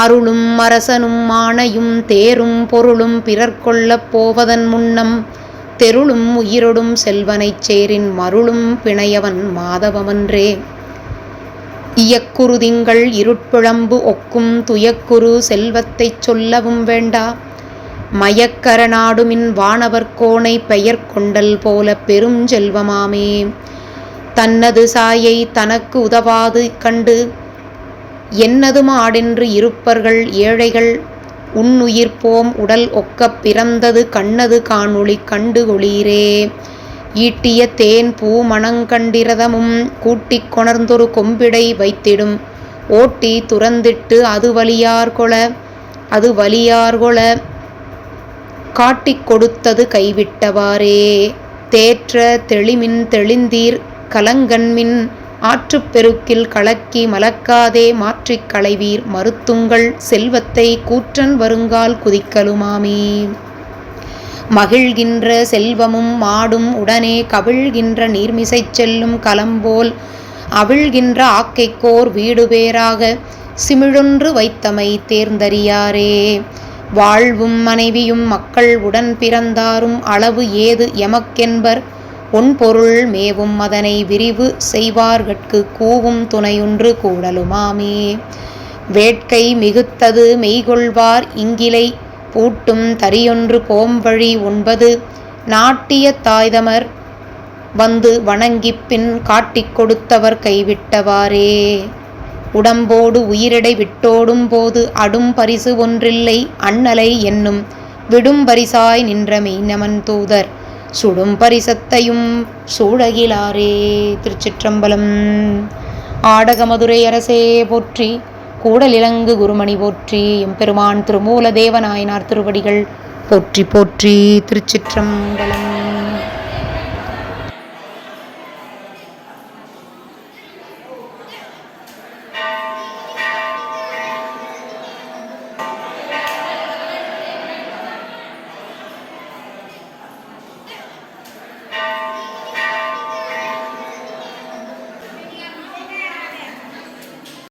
அருளும் அரசனும் ஆணையும் தேரும் பொருளும் பிறர் கொள்ளப் போவதன் முன்னம் தெருளும் உயிரொடும் செல்வனைச் சேரின் மருளும் பிணையவன் மாதவமன்றே. இயக்குருதிங்கள் இருட்பிழம்பு ஒக்கும் துயக்குரு செல்வத்தைச் சொல்லவும் வேண்டா. மயக்கர நாடுமின் வானவர் பெயர் கொண்டல் போல பெரும் செல்வமாமே. தன்னது சாயை தனக்கு உதவாது கண்டு என்னதுமாடென்று இருப்பர்கள் ஏழைகள்? உன்னுயிர்ப்போம் உடல் ஒக்கப் பிறந்தது கண்ணது காணொளி கண்டு ஒளீரே. ஈட்டிய தேன் பூ மணங்கண்டிரதமும் கூட்டிக் கொணர்ந்தொரு கொம்பிடை வைத்திடும். ஓட்டி துறந்திட்டு அது வலியார்கொள அது வலியார்கொள காட்டிக் கொடுத்தது கைவிட்டவாறே. தேற்ற தெளிமின் தெளிந்தீர் கலங்கண்மின் ஆற்றுப் பெருக்கில் கலக்கி மலக்காதே மாற்றிக் களைவீர் மறுத்துங்கள் செல்வத்தை கூற்றன் வருங்கால் குதிக்கலுமாமே. மகிழ்கின்ற செல்வமும் மாடும் உடனே கவிழ்கின்ற நீர்மிசைச் செல்லும் கலம்போல் அவிழ்கின்ற ஆக்கைக்கோர் வீடு பேராக சிமிழொன்று வைத்தமை தேர்ந்தறியாரே. வாழ்வும் மனைவியும் மக்கள் உடன் பிறந்தாரும் அளவு ஏது எமக்கென்பர் பொன்பொருள் மேவும் அதனை விரிவு செய்வார்கட்கு கூவும் துணையொன்று கூடலுமாமே. வேட்கை மிகுத்தது மெய்கொள்வார் இங்கிலை பூட்டும் தரியொன்று போம்வழி ஒன்பது. நாட்டிய தாய்தமர் வந்து வணங்கிப் பின் காட்டிக் கொடுத்தவர் கைவிட்டவாறே. உடம்போடு உயிரிடை விட்டோடும் போது அடும் பரிசு ஒன்றில்லை அண்ணலை என்னும் விடும் பரிசாய் நின்ற மெய்நமன் தூதர். சுடும் பரிசத்தையும் சூழகிலாரே திருச்சிற்றம்பலம். ஆடக மதுரை அரசே போற்றி கூடலிலங்கு குருமணி போற்றி எம்பெருமான் திருமூல தேவநாயனார் திருவடிகள் போற்றி போற்றி திருச்சிற்றம்பலம்.